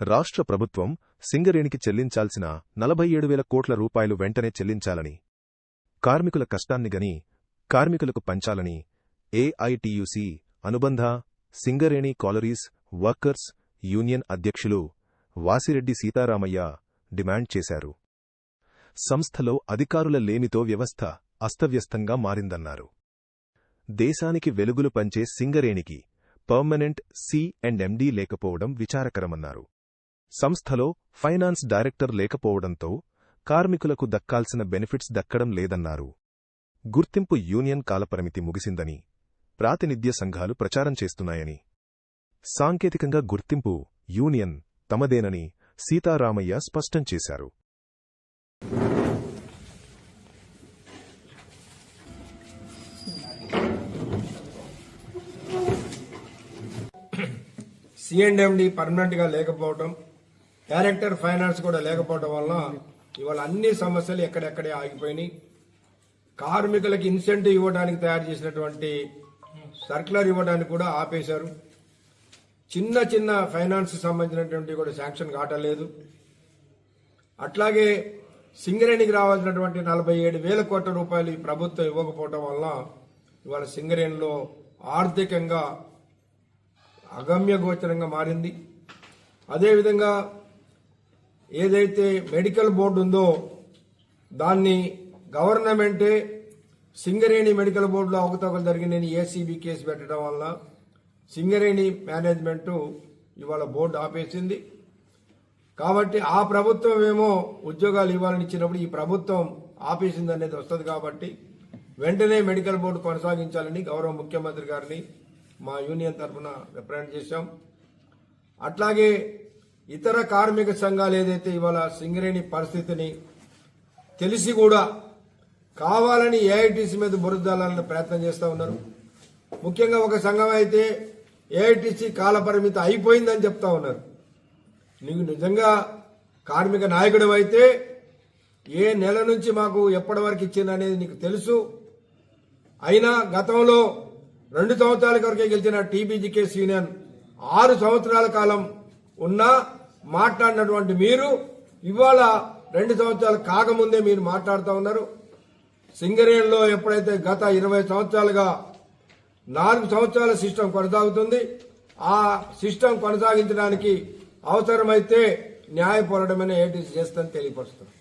రాష్ట్ర ప్రభుత్వం సింగరేణికి చెల్లించాల్సిన నలభై ఏడు వేల కోట్ల రూపాయలు వెంటనే చెల్లించాలని కార్మికుల కష్టాన్ని గని కార్మికులకు పంచాలని ఏఐటియుసి అనుబంధ సింగరేణి కాలరీస్ వర్కర్స్ యూనియన్ అధ్యక్షులు వాసిరెడ్డి సీతారామయ్య డిమాండ్ చేశారు. సంస్థలో అధికారుల లేమితో వ్యవస్థ అస్తవ్యస్తంగా మారిందన్నారు. దేశానికి వెలుగులు పంచే సింగరేణికి పర్మనెంట్ సి అండ్ ఎండీ లేకపోవడం విచారకరమన్నారు. సంస్థలో ఫైనాన్స్ డైరెక్టర్ లేకపోవడంతో కార్మికులకు దక్కాల్సిన బెనిఫిట్స్ దక్కడం లేదన్నారు. గుర్తింపు యూనియన్ కాలపరిమితి ముగిసిందని ప్రాతినిధ్య సంఘాలు ప్రచారం చేస్తున్నాయని. సాంకేతికంగా గుర్తింపు యూనియన్ తమదేనని సీతారామయ్య స్పష్టం చేశారు. సిఎండ్ఎండి పర్మనెంట్గా లేకపోవడం డైరెక్టర్ ఫైనాన్స్ కూడా లేకపోవడం వలన ఇవాళ అన్ని సమస్యలు ఎక్కడెక్కడే ఆగిపోయినాయి. కార్మికులకు ఇన్సెంటివ్ ఇవ్వడానికి తయారు చేసినటువంటి సర్క్యులర్ ఇవ్వడానికి కూడా ఆపేశారు. చిన్న చిన్న ఫైనాన్స్ సంబంధించినటువంటి కూడా శాంక్షన్ కావటలేదు. అట్లాగే సింగరేణికి రావాల్సినటువంటి నలభై ఏడు వేల కోట్ల రూపాయలు ఈ ప్రభుత్వం ఇవ్వకపోవటం వల్ల ఇవాళ సింగరేణిలో ఆర్థికంగా అగమ్య గోచరంగా మారింది. అదేవిధంగా ఏదైతే మెడికల్ బోర్డు ఉందో దాన్ని గవర్నమెంటే సింగరేణి మెడికల్ బోర్డులో అవకతవకలు జరిగినాయి ఏసీబీ కేసు పెట్టడం వల్ల సింగరేణి మేనేజ్మెంటు ఇవాళ బోర్డు ఆపేసింది. కాబట్టి ఆ ప్రభుత్వం ఏమో ఉద్యోగాలు ఇవ్వాలని ఇచ్చినప్పుడు ఈ ప్రభుత్వం ఆపేసింది అనేది వస్తుంది కాబట్టి వెంటనే మెడికల్ బోర్డు కొనసాగించాలని గౌరవ ముఖ్యమంత్రి గారిని మా యూనియన్ తరఫున రిప్రజెంట్ చేశాం. అట్లాగే ఇతర కార్మిక సంఘాలు ఏదైతే ఇవాళ సింగరేణి పరిస్థితిని తెలిసి కూడా కావాలని ఏఐటీసీ మీద బురదాలని ప్రయత్నం చేస్తూ ఉన్నారు. ముఖ్యంగా ఒక సంఘం అయితే ఏఐటీసీ కాలపరిమితి అయిపోయిందని చెప్తా ఉన్నారు. నీకు నిజంగా కార్మిక నాయకుడు అయితే ఏ నెల నుంచి మాకు ఎప్పటి వరకు ఇచ్చింది అనేది నీకు తెలుసు. అయినా గతంలో రెండు సంవత్సరాల వరకే గెలిచిన టీబీజీకే యూనియన్ ఆరు సంవత్సరాల కాలం ఉన్నా మాట్లాడినటువంటి మీరు ఇవాళ రెండు సంవత్సరాలు కాకముందే మీరు మాట్లాడుతూ ఉన్నారు. సింగరేణిలో ఎప్పుడైతే గత ఇరవై సంవత్సరాలుగా నాలుగు సంవత్సరాల సిస్టమ్ కొనసాగుతుంది ఆ సిస్టమ్ కొనసాగించడానికి అవసరమైతే న్యాయ పోరాటమైన ఏటీసీ చేస్తుందని తెలియపరుస్తున్నారు